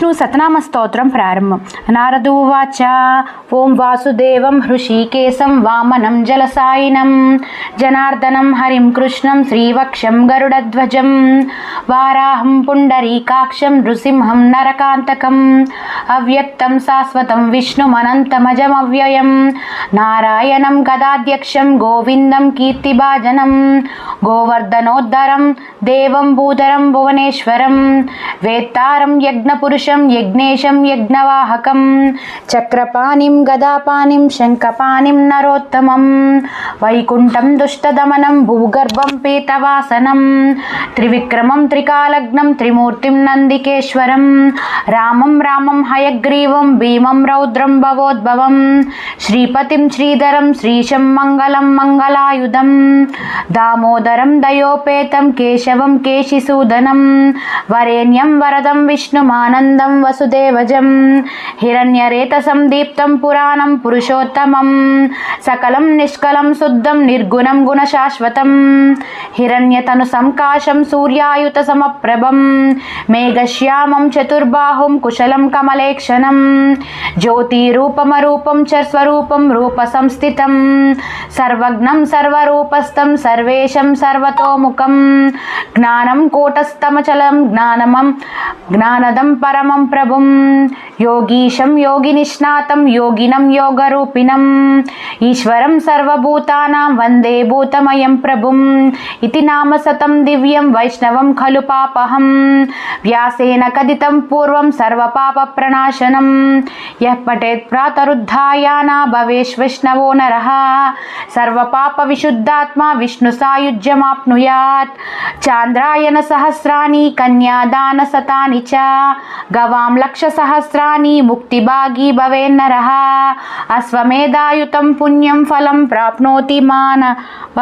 విష్ణు సతనామ స్తోత్రం ప్రారంభం. నారదూవాచ ఓం వాసుదేవం హృషీకేశం వామనం జలసాయినం జనార్దనం హరిం కృష్ణం శ్రీవక్షం గరుడధ్వజం వారాహం పుండరీకాక్షం నృసింహం నరకాంతకం అవ్యక్తం శాశ్వతం విష్ణుమనంతమజమవ్యయం నారాయణం గదాధ్యక్షం గోవిందం కీర్తిభాజనం గోవర్ధనోద్ధరం దేవం భూధరం భువనేశ్వరం వేత్తారం యజ్ఞపురుషం యజ్ఞేశం యజ్ఞవాహకం చక్రపాణిం గదాపాణిం శంఖపాణిం నరోత్తమం వైకుంఠం దుష్టదమనం భూగర్భం పీతవాసనం త్రివిక్రమం త్రికాలగ్నం త్రిమూర్తిం నందికేశ్వరం రామం రామం హయగ్రీవం భీమం రౌద్రం భవోద్భవం శ్రీపతిం శ్రీధరం శ్రీశం మంగళం మంగళాయుధం దామోదరం దయోపేతం కేశవం కేశిసూదనం వరేణ్యం వరదం విష్ణుమానందం వసుదేవజం. హిరణ్యరేతసం దీప్తం పురాణం పురుషోత్తమం. సకలం నిష్కలం శుద్ధం నిర్గుణం గుణశాశ్వతం. హిరణ్యతను సంకాశం సూర్యాయుత సమప్రభం. మేఘశ్యామం చతుర్బాహుం కుశలం కమలేక్షణం. జ్యోతిరూపమరూపం చ స్వరూపం రూప సంస్థితం సర్వజ్ఞం సర్వరూపస్థం సర్వేషం సర్వతోముఖం. జ్ఞానం కూటస్థమచలం జ్ఞానమం జ్ఞానదం పరమ పరమం ప్రభుం. యోగీశం యోగినిష్ణాతం యోగినం యోగరూపిణం. ఈశ్వరం సర్వభూతానాం వందే భూతమయం ప్రభుం. ఇది నామ సతం దివ్యం వైష్ణవం ఖలు పాపహం. వ్యాసేన కథితం పూర్వం సర్వపాప ప్రణాశనం. యః పఠేత్ ప్రాతరుద్ధాయానా భవేష్ వైష్ణవో నరః. సర్వపాప విశుద్ధాత్మా విష్ణు సాయుజ్యమాప్నుయాత్ చాంద్రాయణ సహస్రాణి కన్యాదాన శతాని చ. గవాం లక్ష సహస్రాణి ముక్తిభాగీ భవేన్నర అశ్వమేధాయుతం పుణ్యం ఫలం ప్రాప్నోతి మానవ